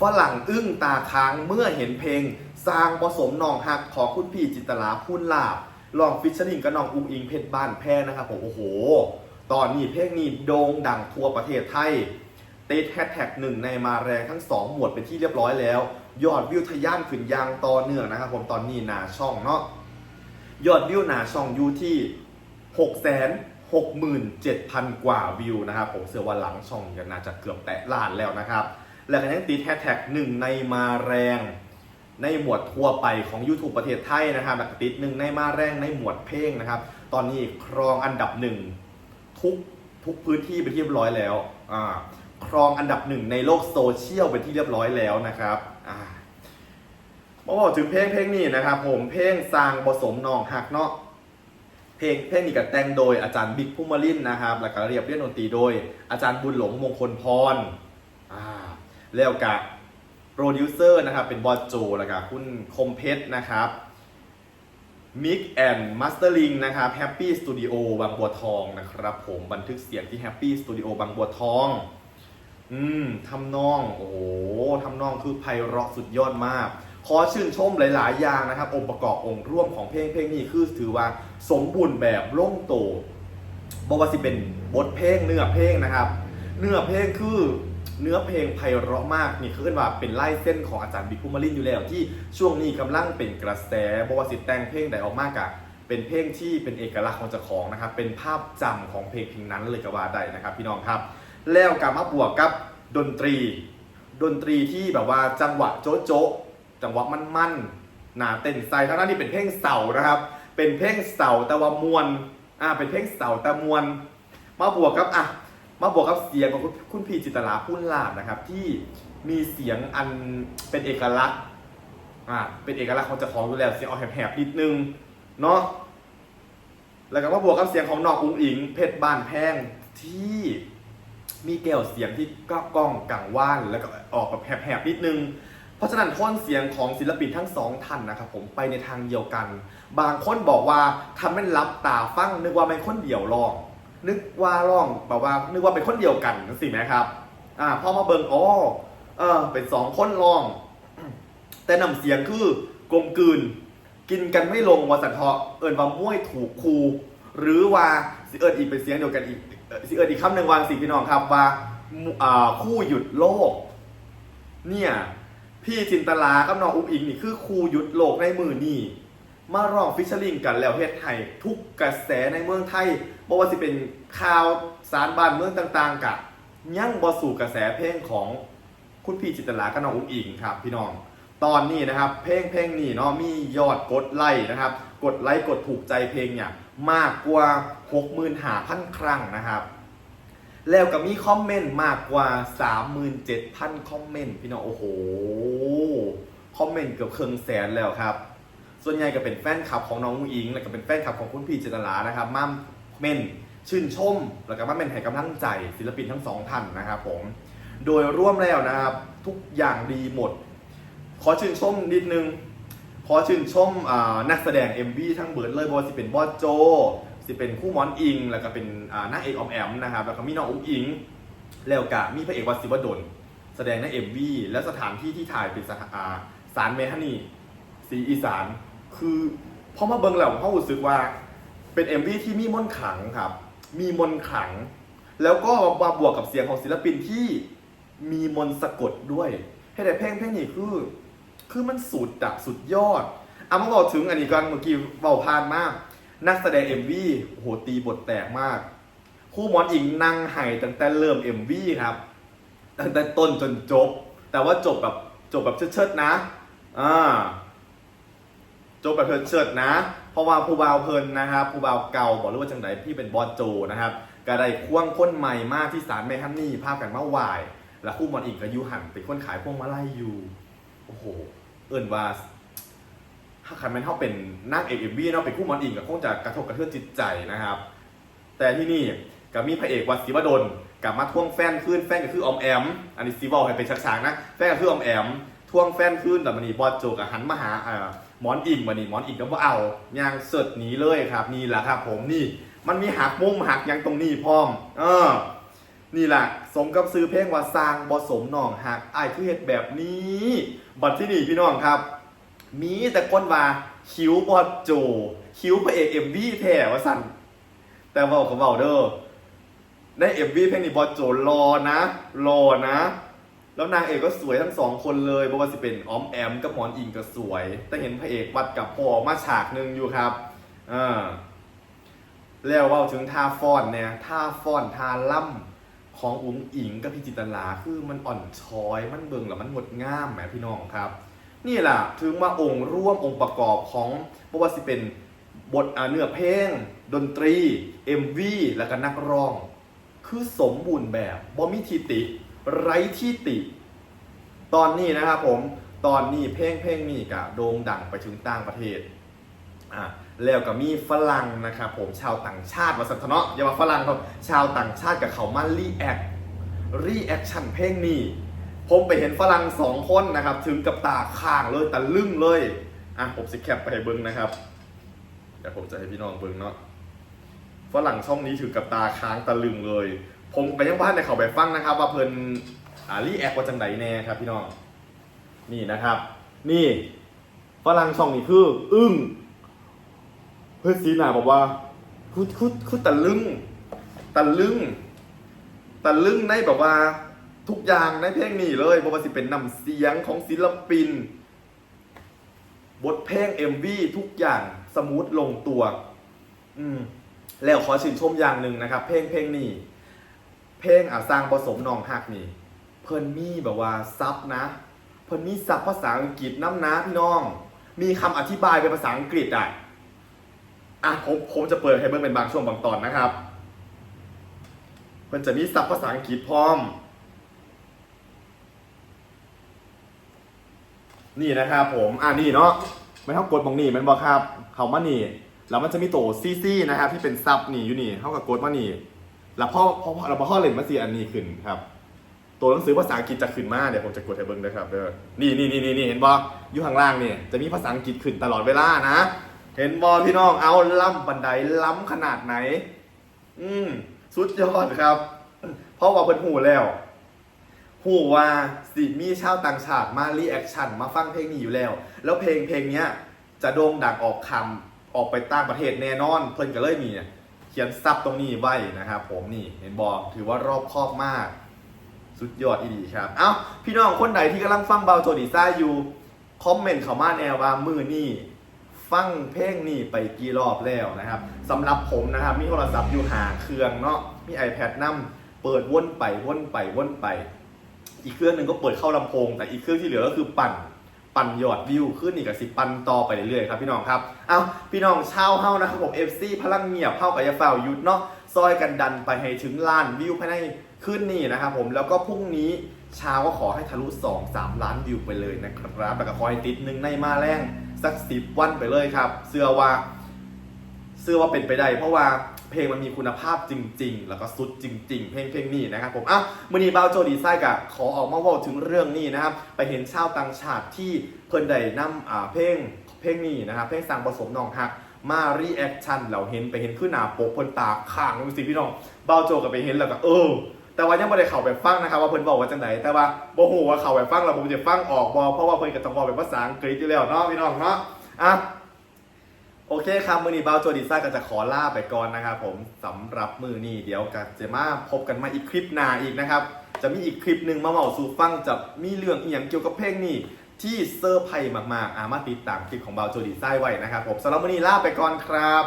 ฝรั่งอึ้งตาค้างเมื่อเห็นเพลง สร้างผสมนองหักของคุณพี่จิตลาพูนลาบลองฟิชเชอริงกับน้องอุ้งอิงเพชรบ้านแพ้นะครับผมโอ้โห ตอนนี้เพลงนี้โด่งดังทั่วประเทศไทยติดแฮชแท็กหนึ่งในมาแรงทั้ง 2 หมวดเป็นที่เรียบร้อยแล้ว ยอดวิวทะยานขึ้นยางต่อเนื่องนะครับผมตอนนี้หนาช่องเนาะยอดวิวหนาช่องอยู่ที่6 6 7 0 0 0 กว่าวิวนะครับผมเสือวันหลังช่องกันน่าจะเกือบแตะล้านแล้วนะครับ และก็ยังติดแฮชแท็กหนึ่งในมาแรง ในหมวดทั่วไปของ YouTube ประเทศไทยนะครับแล้วก็ติดหนึ่งในมาแรงในหมวดเพลงนะครับ ตอนนี้ครองอันดับหนึ่งทุกทุกพื้นที่ไปที่เรียบร้อยแล้วอ่าครองอันดับหนึ่งในโลกโซเชียลเป็นที่เรียบร้อยแล้วนะครับอ่ามาบอกถึงเพลงเพลงนี้นะครับ ผมเพลงสร้างผสมนองหักเนาะเพลงเพลงนี้ก็แต่งโดยอาจารย์บิ๊กพุ่มมาลินนะครับ แล้วก็เรียบเรียนดนตรีโดย อาจารย์บุญหลงมงคลพรอ่า แล้วกับโปรดิวเซอร์นะครับเป็นบอสโจแล้วก็คุณคมเพชรนะครับมิกแอนด์มาสเตอร์ลิงนะครับ Happy Studio บางบัวทองนะครับผมบันทึกเสียงที่ Happy Studio บางบัวทอง อืมทำนอง โอ้โหทำนองคือไพเราะสุดยอดมาก ขอชื่นชมหลาย ๆ อย่างนะครับ องค์ประกอบองค์ร่วมของเพลงเพลงนี้คือถือว่าสมบูรณ์แบบล่งโตบอกว่าสิเป็นบทเพลงเนื้อเพลงนะครับ เนื้อเพลงคือ เนื้อเพลงไพเราะมากนี่คือขึ้นว่าเป็นไล่เส้นของอาจารย์บิ๊กพุมารินอยู่แล้วที่ช่วงนี้กำลังเป็นกระแสบวสิแต่งเพลงใดออกมากอะเป็นเพลงที่เป็นเอกลักษณ์ของเจ้าของนะครับเป็นภาพจำของเพลงเพลงนั้นเลยก็ว่าได้นะครับ พี่น้องครับ แล้วกับมาบวกกับดนตรี ดนตรีที่แบบว่าจังหวะโจ๊ะโจ๊ะจังหวะมั่นหนาเต้นใส่ทั้งนั้นนี่เป็นเพลงเสานะครับ เป็นเพลงเสาแต่ว่ามวลอ่าเป็นเพลงเสาแต่มวลมาบวกกับอะ มาบวกกับเสียงของคุณคุณพี่จิตรลาพุ่นลาบนะครับ ที่มีเสียงอันเป็นเอกลักษณ์อ่าเป็นเอกลักษณ์ของเจ้าของอยู่แล้วเสียงออกแหบๆนิดนึงเนาะแล้วก็มาบวกกับเสียงของน้องอุ้งอิง เพชรบ้านแพงที่มีแก้วเสียงที่ก้กล้องกังว่านแล้วก็ออกแบบแหบๆนิดนึง เพราะฉะนั้นท่อนเสียงของศิลปินทั้งสองท่านนะครับผมไปในทางเดียวกัน บางคนบอกว่าทำให้รับตาฟังนึกว่าเป็นคนเดียวร้อง นึกว่าร้องแบบว่า นึกว่าเป็นคนเดียวกันสิไหมครับ อ่าพอมาเบิงอ๋อเออ เป็นสองคนร้อง แต่นำเสียงคือกลมกลืน กินกันไม่ลงวาสันเทาะเอิญว่าม้วยถูกครูหรือว่าสิเอิญอีกเป็นเสียงเดียวกันอีกเสิเอิญอีกคำหนึ่งวางสิพี่น้องครับว่าอ่าคู่หยุดโลก เนี่ย พี่จินตลากับน้องอุ้งอิงนี่คือครูหยุดโลกในมือนี่ มาร้องฟิชเชอร์ลิงกันแล้วเฮ็ดให้ทุกกระแสในเมืองไทยบ่ว่าสิเป็นข่าวสารบ้านเมืองต่างๆกะยังบ่สู่กระแสเพลงของคุณพี่จิตลากับน้องอุ้งอิงครับพี่น้อง ตอนนี้นะครับ เพลงเพลงนี้เนาะมียอดกดไลค์นะครับ กดไลค์กดถูกใจเพลงเนี่ยมากกว่า 65,000 ครั้งนะครับ แล้วก็มีคอมเมนต์มากกว่า 37,000 คอมเมนต์พี่น้องโอ้โห คอมเมนต์เกือบครึ่งแสนแล้วครับ ส่วนใหญ่ก็เป็นแฟนคลับของน้องอุ้งอิง แล้วก็เป็นแฟนคลับของคุณพี่จินตลานะครับมาเม่นชื่นชม แล้วก็มาเม่นให้กำลังใจศิลปินทั้งสองท่านนะครับผมโดยร่วมแล้วนะครับทุกอย่างดีหมด ขอชื่นชมนิดนึง ขอชื่นชมนักแสดง MV ทั้งเบิร์ดเลยบอสิเป็นบอสโจ สิเป็นคู่มอนอิง แล้วก็เป็นอ่านางเอกออมแอมนะครับแล้วก็มีน้องอุ้งอิง แล้วก็มีพระเอกวัดศิวดลแสดงใน MV และสถานที่ที่ถ่ายเป็นสถาอ่าสารเมฮันีสีอีสาน คือพอมาเบิงแล้วเขารู้สึกว่าเป็น MV ที่มีมนต์ขลังครับ มีมนต์ขลัง แล้วก็มาบวกกับเสียงของศิลปินที่มีมนต์สะกดด้วย ให้แต่เพลงเพลงนี้คือ คือมันสุดอะสุดยอดอามาบอกถึงอันนี้ก่อนเมื่อกี้เบาพานมาก นักแสดง MV โอ้โหตีบทแตกมากคู่หมอนอิงนั่งไห้ตั้งแต่เริ่ม MV ครับตั้งแต่ต้นจนจบ แต่ว่าจบแบบจบแบบเชิดๆนะอ่า จบแบบเชิดนะ เพราะว่าผู้บ่าวเพลินนะครับผู้บ่าวเก่าบอกเลยว่าจังไดพี่เป็นบอสโจนะครับก็ได้ควงคนใหม่มากที่สารแม่ฮันนี่ภาพกันมาไหวายแล้วคู่หมอนอิงกับยูหันเป็นคนขายพวงมาลัยอยู่โอ้โหเอิญว่าถ้าใครแม่นเขาเป็นนางเอกเอ็มวีเนาะเป็นคู่หมอนอิงก็คงจะกระทบกระเทือนจิตใจนะครับ แต่ที่นี่ก็มีพระเอกวัดศิวดลกลับมาท่วงแฟนขึ้นแฟนก็คือออมแอม อันนี้ซีบอลให้เป็นฉากๆนะแฟนก็คือออมแอมท่วงแฟนขึ้นแต่มันนี่บอสโจกับหันมาหาอ่อ หมอนอิงมันนี่หมอนอิงก็บ่เอายางเสดหนีเลยครับ นี่แหละครับ ผมนี่ มันมีหักมุมหักยังตรงนี้พร้อม เออ นี่แหละสมกับซื้อเพลงว่าสร้างบอสมหนองหักไอายคือเหตุแบบนี้ บัดที่นี่พี่น้องครับ มีแต่คนว่าคิ้วบอดโจ คิ้วพระเอกเอ็มวีแท้ว่าสั่นแต่เว่าเขาเบาเด้อในเอ็มวีเพลงนี้บอดโจรอนะ รอนะ แล้วนางเอกก็สวยทั้งสองคนเลยบ่ว่าสิเป็นออมแอมกับหมอนอิงก็สวย แต่เห็นพระเอกวัดกับพ่อมาฉากหนึ่งอยู่ครับอ่าแล้วว่าถึงท่าฟอนเนี่ยท่าฟอนท่าล่ำของอุ๋งอิงกับพี่จิตลาคือมันอ่อนช้อยมันเบิ่งแล้วมันงดงามแหมพี่น้องครับ นี่แหละถึงว่าองค์ร่วมองค์ประกอบของบ่ว่าสิเป็นบทอ่าเนื้อเพลง ดนตรี MV แล้วก็นักร้อง คือสมบูรณ์แบบบ่มีทิติ ไร้ที่ติ ตอนนี้นะครับผมตอนนี้เพลงเพลงนี้ก็โด่งดังไปถึงต่างประเทศอะแล้วก็มีฝรั่งนะครับผมชาวต่างชาติมาสันทเนาะอย่ามาฝรั่งครับชาวต่างชาติกับเขามารีแอครีแอคชั่นเพลงนี้ผมไปเห็นฝรั่งสองคนนะครับ ถึงกับตาข้างเลยตะลึงเลยอะผมสิแคปไปให้เบิ้งนะครับเดี๋ยวผมจะให้พี่น้องเบิ้งเนาะฝรั่งช่องนี้ถึงกับตาค้างตะลึงเลย ผมไปยังบ้านในเขาไปฟังนะครับ ว่าเพิ่นอ่ารีแอคว่าจังไดแน่ครับพี่น้อง นี่นะครับ นี่ฝรั่งช่องนี้คือ อึ้งเพื่อนซีหนาบอกว่าคือคือคือตะลึงตะลึงตะลึงในแบบว่าทุกอย่างในเพลงนี้เลยบอกว่าสิเป็นนำเสียงของศิลปิน บทเพลง MV ทุกอย่างสมูทลงตัว อืมแล้วขอชื่นชมอย่างหนึ่งนะครับ เพลงเพลงนี้ เพลงอ่าสร้างผสมนองหักนี่ เพิ่นมีแบบว่าซับนะ เพิ่นมีซับภาษาอังกฤษน้ำนะพี่น้อง มีคำอธิบายเป็นภาษาอังกฤษอะอะผมผมจะเปิดให้เบิ่งเป็นบางช่วงบางตอนนะครับ เพิ่นจะมีซับภาษาอังกฤษพร้อม นี่นะครับผมอ่านี่เนาะไม่ต้องกดบองนี่มันบอกครับ เขามานี่แล้วมันจะมีโตซีซีนะครับที่เป็นซับนี่อยู่นี่เท่ากับกดมานี่ แล้วพ่อพ่อเราพ่อเล่นมาสีอันนี้ขึ้นครับ ตัวหนังสือภาษาอังกฤษจะขึ้นมาเดี๋ยวผมจะกดให้เบิ้งนะครับเด้อนี่นี่นี่นี่เห็นบออยู่ข้างล่างนี่จะมีภาษาอังกฤษขึ้นตลอดเวลานะ เห็นบอพี่น้องเอาล้ำบันไดล้ำขนาดไหน อืมสุดยอดครับ เพราะว่าเพิ่นหูแล้วหูว่าสิมีชาวต่างชาติมารีแอคชั่นมาฟังเพลงนี้อยู่แล้ว แล้วเพลงเพลงเนี้ยจะโด่งดังออกคำออกไปต่างประเทศแน่นอน เพิ่นก็เลยมีเเขียนซับตรงนี้ไว้นะครับผมนี่เห็นบอกถือว่ารอบคอบมาก สุดยอดอีดีครับ เอ้าพี่น้องคนไหนที่กำลังฟังเบาโจดีซ่าอยู่ คอมเมนต์เข้ามาแนวว่ามือนี่ฟังเพลงนี่ไปกี่รอบแล้วนะครับสำหรับผมนะครับ มีโทรศัพท์อยู่หาเครื่องเนาะมี iPad นั่เปิดวนไปวนไปวนไป อีกเครื่องหนึ่งก็เปิดเข้าลำโพง แต่อีกเครื่องที่เหลือก็คือปั่น ปั่นยอดวิวขึ้นอีกกับสิปั่นต่อไปเรื่อยๆครับพี่น้องครับเอาพี่น้องเช่าเฮ้านะครับผม FC พลังเงียบเฮ้ากับยาฝ่ายุดเนาะซอยกันดันไปให้ถึงล้านวิวภายในขึ้นนี่นะครับผมแล้วก็พรุ่งนี้เช้าก็ขอให้ทะลุ 2 3 ล้านวิวไปเลยนะครับแล้วก็ขอให้ติดหนึ่งในมาแรงสักสิบวันไปเลยครับ เสื้อว่าเชื่อว่าเป็นไปได้ เพราะว่า เพลงมันมีคุณภาพจริง ๆ แล้วก็สุดจริง ๆ เพลงเพลงนี้นะครับผมอะมือนีบ้าวโจดีไซน์กะขอออกมาว่าถึงเรื่องนี้นะครับ ไปเห็นชาวต่างชาติที่เพิ่นได้นำอ่าเพลงเพลงนี้นะครับเพลงสั่งผสมนองฮักมารีแอคชั่นเราเห็นไปเห็นขึ้นหน้าปกเพิ่นตาข้างดูสิพี่น้องบ้าวโจก็ไปเห็นแล้วก็เออแต่ว่ายังไม่ได้เข้าไปฟังนะครับว่าเพิ่นบอกว่าจังไหนแต่ว่าบ่ฮู้ว่าเข้าไปฟังแล้วผมจะฟังออกบ่เพราะว่าเพิ่นก็ต้องบอกเป็นภาษาอังกฤษอยู่แล้วเนาะพี่น้องเนาะอะ เคครับ มือนี้บ้าวโจดิซ่าก็จะขอลาไปก่อนนะครับผมสำหรับมือนี้เดี๋ยวกันจะมาพบกันมาอีกคลิปหน้าอีกนะครับ จะมีอีกคลิปหนึ่งมาเมาสู่ฟังจะมีเรื่องอีกอย่างเกี่ยวกับเพลงนี้ที่เซอร์ไพรส์มากๆ อามาติดตามคลิปของบาวโจดิซ่าไว้นะครับผมสำหรับมือนี้ลาไปก่อนครับ